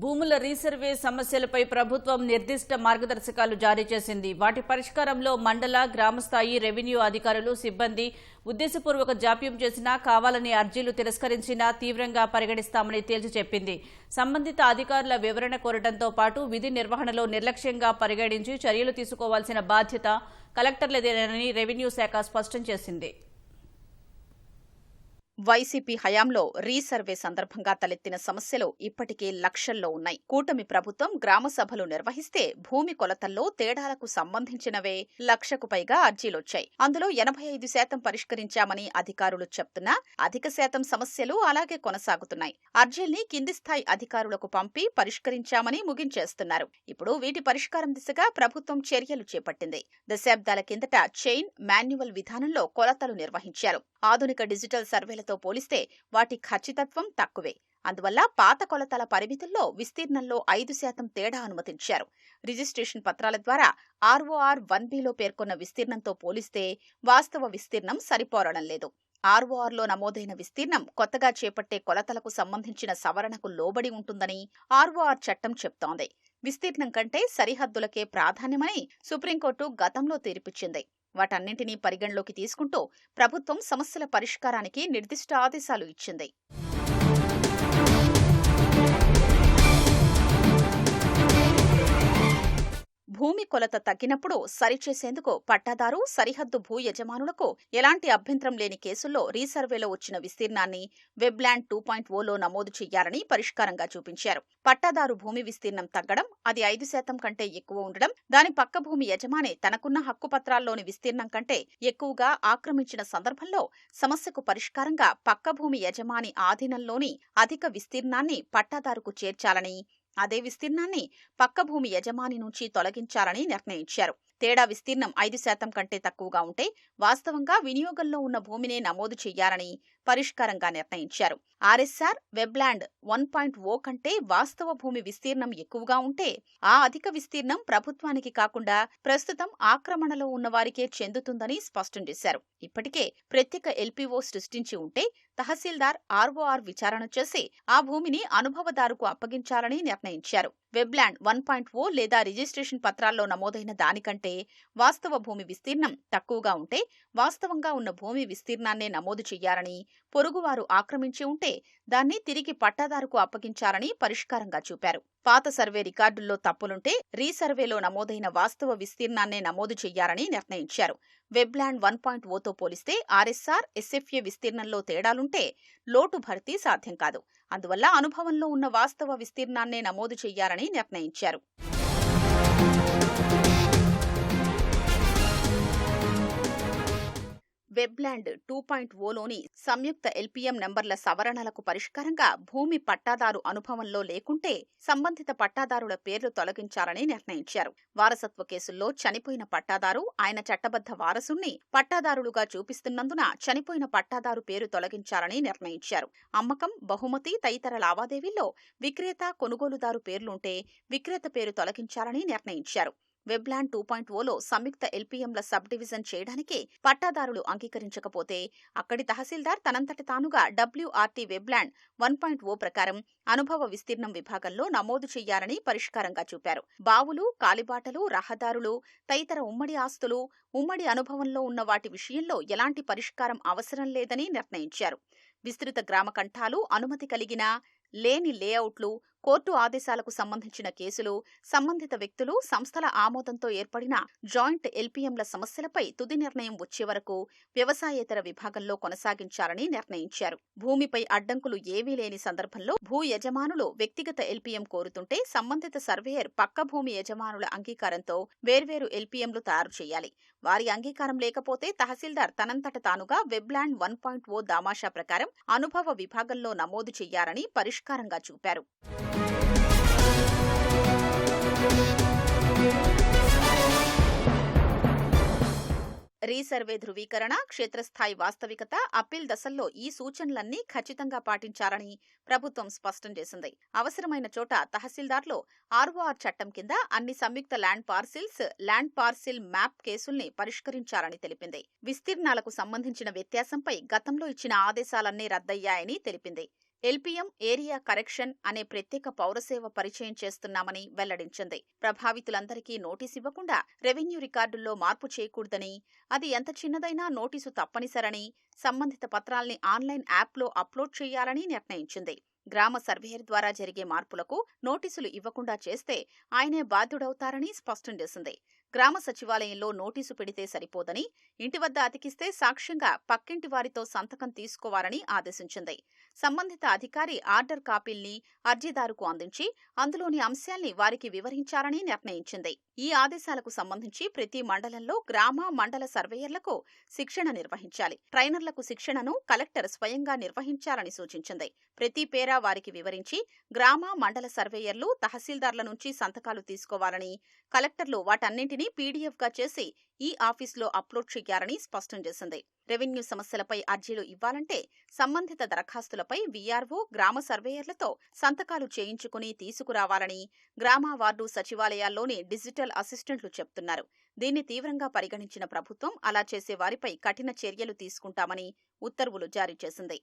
భూముల రీసర్వే సమస్యలపై ప్రభుత్వం నిర్దిష్ట మార్గదర్శకాలు జారీ చేసింది. వాటి పరిష్కారంలో మండల గ్రామస్థాయి రెవెన్యూ అధికారులు సిబ్బంది ఉద్దేశపూర్వక జాప్యం చేసినా కావాలని అర్జీలు తిరస్కరించినా తీవ్రంగా పరిగణిస్తామని తేల్చి చెప్పింది. సంబంధిత అధికారుల వివరణ కోరడంతో పాటు విధి నిర్వహణలో నిర్లక్ష్యంగా పరిగణించి చర్యలు తీసుకోవాల్సిన బాధ్యత కలెక్టర్లదేనని రెవెన్యూ శాఖ స్పష్టం చేసింది. వైసీపీ హయాంలో రీసర్వే సందర్భంగా తలెత్తిన సమస్యలు ఇప్పటికే లక్షల్లో ఉన్నాయి. కూటమి ప్రభుత్వం గ్రామ సభలు నిర్వహిస్తే భూమి కొలతల్లో తేడాలకు సంబంధించినవే లక్షకు పైగా అర్జీలొచ్చాయి. అందులో ఎనభై ఐదు శాతం పరిష్కరించామని అధికారులు చెప్తున్నా అధిక శాతం సమస్యలు అలాగే కొనసాగుతున్నాయి. అర్జీల్ని కింది స్థాయి అధికారులకు పంపి పరిష్కరించామని ముగించేస్తున్నారు. ఇప్పుడు వీటి పరిష్కారం దిశగా ప్రభుత్వం చర్యలు చేపట్టింది. దశాబ్దాల కిందట చైన్ మాన్యువల్ విధానంలో కొలతలు నిర్వహించారు. ఆధునిక డిజిటల్ సర్వేల కొలతలతో పోలిస్తే వాటి ఖచ్చితత్వం తక్కువే. అందువల్ల పాత కొలతల పరిమితుల్లో విస్తీర్ణంలో ఐదు శాతం తేడా అనుమతించారు. రిజిస్ట్రేషన్ పత్రాల ద్వారా ఆర్ఓఆర్ వన్ బిలో పేర్కొన్న విస్తీర్ణంతో పోలిస్తే వాస్తవ విస్తీర్ణం సరిపోరడం లేదు. ఆర్ఓఆర్లో నమోదైన విస్తీర్ణం కొత్తగా చేపట్టే కొలతలకు సంబంధించిన సవరణకు లోబడి ఉంటుందని ఆర్ఓఆర్ చట్టం చెప్తోంది. విస్తీర్ణం కంటే సరిహద్దులకే ప్రాధాన్యమని సుప్రీంకోర్టు గతంలో తీర్పిచ్చింది. వాటన్నింటినీ పరిగణలోకి తీసుకుంటూ ప్రభుత్వం సమస్యల పరిష్కారానికి నిర్దిష్ట ఆదేశాలు ఇచ్చింది. భూమి కొలత తగ్గినప్పుడు సరిచేసేందుకు పట్టాదారు సరిహద్దు భూ యజమానులకు ఎలాంటి అభ్యంతరం లేని కేసుల్లో రీసర్వేలో వచ్చిన విస్తీర్ణాన్ని వెబ్లాండ్ టూ పాయింట్ ఓలో నమోదు చేయాలని పరిష్కారంగా చూపించారు. పట్టాదారు భూమి విస్తీర్ణం తగ్గడం అది ఐదు శాతం కంటే ఎక్కువ ఉండడం దాని పక్క భూమి యజమాని తనకున్న హక్కు పత్రాల్లోని విస్తీర్ణం కంటే ఎక్కువగా ఆక్రమించిన సందర్భంలో సమస్యకు పరిష్కారంగా పక్క భూమి యజమాని ఆధీనంలోని అధిక విస్తీర్ణాన్ని పట్టాదారుకు చేర్చాలని అదే విస్తీర్ణాన్ని పక్క భూమి యజమాని నుంచి తొలగించాలని నిర్ణయించారు. తేడా విస్తీర్ణం ఐదు శాతం కంటే తక్కువగా ఉంటే వాస్తవంగా వినియోగంలో ఉన్న భూమినే నమోదు చేయాలని పరిష్కారంగా నిర్ణయించారు. RSR webland one point O కంటే వాస్తవ భూమి విస్తీర్ణం ఎక్కువగా ఉంటే ఆ అధిక విస్తీర్ణం ప్రభుత్వానికి కాకుండా ప్రస్తుతం ఆక్రమణలో ఉన్నవారికే చెందుతుందని స్పష్టం చేశారు. ఇప్పటికే ప్రత్యేక ఎల్పీఓ సృష్టించి ఉంటే తహసీల్దార్ ఆర్ఓఆర్ విచారణ చేసి ఆ భూమిని అనుభవదారుకు అప్పగించాలని నిర్ణయించారు. వెబ్లాండ్ వన్ పాయింట్ ఓ లేదా రిజిస్ట్రేషన్ పత్రాల్లో నమోదైన దానికంటే వాస్తవ భూమి విస్తీర్ణం తక్కువగా ఉంటే వాస్తవంగా ఉన్న భూమి విస్తీర్ణాన్నే నమోదు చెయ్యాలని పొరుగువారు ఆక్రమించి ఉంటే దాన్ని తిరిగి పట్టాదారుకు అప్పగించాలని పరిష్కారంగా చూపారు. పాత సర్వే రికార్డుల్లో తప్పులుంటే రీసర్వేలో నమోదైన వాస్తవ విస్తీర్ణాన్నే నమోదు చెయ్యాలని నిర్ణయించారు. వెబ్లాండ్ వన్ పాయింట్ ఓతో పోలిస్తే ఆర్ఎస్ఆర్ ఎస్ఎఫ్ఏ విస్తీర్ణంలో తేడాలుంటే లోటు భర్తీ సాధ్యం కాదు. అందువల్ల అనుభవంలో ఉన్న వాస్తవ విస్తీర్ణాన్నే నమోదు చెయ్యాలని నిర్ణయించారు. వెబ్లాండ్ టూ పాయింట్ ఓలోని సంయుక్త ఎల్పీఎం నంబర్ల సవరణలకు పరిష్కారంగా భూమి పట్టాదారు అనుభవంలో లేకుంటే సంబంధిత పట్టాదారుల పేర్లు తొలగించాలని నిర్ణయించారు. వారసత్వ కేసుల్లో చనిపోయిన పట్టాదారు ఆయన చట్టబద్ధ వారసుణ్ణి పట్టాదారులుగా చూపిస్తున్నందున చనిపోయిన పట్టాదారు పేరు తొలగించాలని నిర్ణయించారు. అమ్మకం బహుమతి తదితర లావాదేవీల్లో విక్రేత కొనుగోలుదారు పేర్లుంటే విక్రేత పేరు తొలగించాలని నిర్ణయించారు. వెబ్లాండ్ టూ పాయింట్ ఓలో సంయుక్త ఎల్పీఎంల సబ్ డివిజన్ చేయడానికి పట్టాదారులు అంగీకరించకపోతే అక్కడి తహసీల్దార్ తనంతట తానుగా WRT Webland one point O ప్రకారం అనుభవ విస్తీర్ణం విభాగంలో నమోదు చేయాలని పరిష్కారంగా చూపారు. బావులు కాలిబాటలు రహదారులు తదితర ఉమ్మడి ఆస్తులు ఉమ్మడి అనుభవంలో ఉన్న వాటి విషయంలో ఎలాంటి పరిష్కారం అవసరం లేదని నిర్ణయించారు. విస్తృత గ్రామ కంఠాలు అనుమతి కలిగిన లేని లేఅవుట్లు కోర్టు ఆదేశాలకు సంబంధించిన కేసులు సంబంధిత వ్యక్తులు సంస్థల ఆమోదంతో ఏర్పడిన జాయింట్ ఎల్పీఎంల సమస్యలపై తుది నిర్ణయం వచ్చే వరకు వ్యవసాయేతర విభాగంలో కొనసాగించాలని నిర్ణయించారు. భూమిపై అడ్డంకులు ఏవీ లేని సందర్భంలో భూ యజమానులు వ్యక్తిగత ఎల్పీఎం కోరుతుంటే సంబంధిత సర్వేయర్ పక్క భూమి యజమానుల అంగీకారంతో వేర్వేరు ఎల్పీఎంలు తయారు చేయాలి. వారి అంగీకారం లేకపోతే తహసీల్దార్ తనంతట తానుగా వెబ్లాండ్ వన్ పాయింట్ ఓ దామాషా ప్రకారం అనుభవ విభాగంలో నమోదు చేయాలని పరిష్కారంగా చూపారు. రీసర్వే ధృవీకరణ క్షేత్రస్థాయి వాస్తవికత అప్పీల్ దశల్లో ఈ సూచనలన్నీ ఖచ్చితంగా పాటించాలని ప్రభుత్వం స్పష్టం చేసింది. అవసరమైన చోట తహసీల్దార్లో ఆర్ఓఆర్ చట్టం కింద అన్ని సంయుక్త land parcels land parcel map కేసుల్ని పరిష్కరించాలని తెలిపింది. విస్తీర్ణాలకు సంబంధించిన వ్యత్యాసంపై గతంలో ఇచ్చిన ఆదేశాలన్నీ రద్దయ్యాయని తెలిపింది. ఎల్పీఎం ఏరియా కరెక్షన్ అనే ప్రత్యేక పౌరసేవ పరిచయం చేస్తున్నామని వెల్లడించింది. ప్రభావితులందరికీ నోటీసు ఇవ్వకుండా రెవెన్యూ రికార్డుల్లో మార్పు చేయకూడదని అది ఎంత చిన్నదైనా నోటీసు తప్పనిసరని సంబంధిత పత్రాల్ని ఆన్లైన్ యాప్లో అప్లోడ్ చేయాలని నిర్ణయించింది. గ్రామ సర్వేయర్ ద్వారా జరిగే మార్పులకు నోటీసులు ఇవ్వకుండా చేస్తే ఆయనే బాధ్యుడవుతారని స్పష్టం చేసింది. గ్రామ సచివాలయంలో నోటీసు పెడితే సరిపోదని ఇంటి వద్ద అతికిస్తే సాక్ష్యంగా పక్కింటి వారితో సంతకం తీసుకోవాలని ఆదేశించింది. సంబంధిత అధికారి ఆర్డర్ కాపీల్ని అర్జీదారుకు అందించి అందులోని అంశాల్ని వారికి వివరించాలని నిర్ణయించింది. ఈ ఆదేశాలకు సంబంధించి ప్రతి మండలంలో గ్రామ మండల సర్వేయర్లకు శిక్షణ నిర్వహించాలి. ట్రైనర్లకు శిక్షణను కలెక్టర్ స్వయంగా నిర్వహించాలని సూచించింది. ప్రతి పేరా వారికి వివరించి గ్రామ మండల సర్వేయర్లు తహసీల్దార్ల నుంచి సంతకాలు తీసుకోవాలని కలెక్టర్లు వాటన్నింటినీ పీడీఎఫ్గా చేసి ఈ ఆఫీసులో అప్లోడ్ చేయాలని స్పష్టం చేసింది. రెవెన్యూ సమస్యలపై అర్జీలు ఇవ్వాలంటే సంబంధిత దరఖాస్తులపై వీఆర్ఓ గ్రామ సర్వేయర్లతో సంతకాలు చేయించుకుని తీసుకురావాలని గ్రామ వార్డు సచివాలయాల్లోని డిజిటల్ అసిస్టెంట్లు చెప్తున్నారు. దీన్ని తీవ్రంగా పరిగణించిన ప్రభుత్వం అలా చేసే వారిపై కఠిన చర్యలు తీసుకుంటామని ఉత్తర్వులు జారీ చేసింది.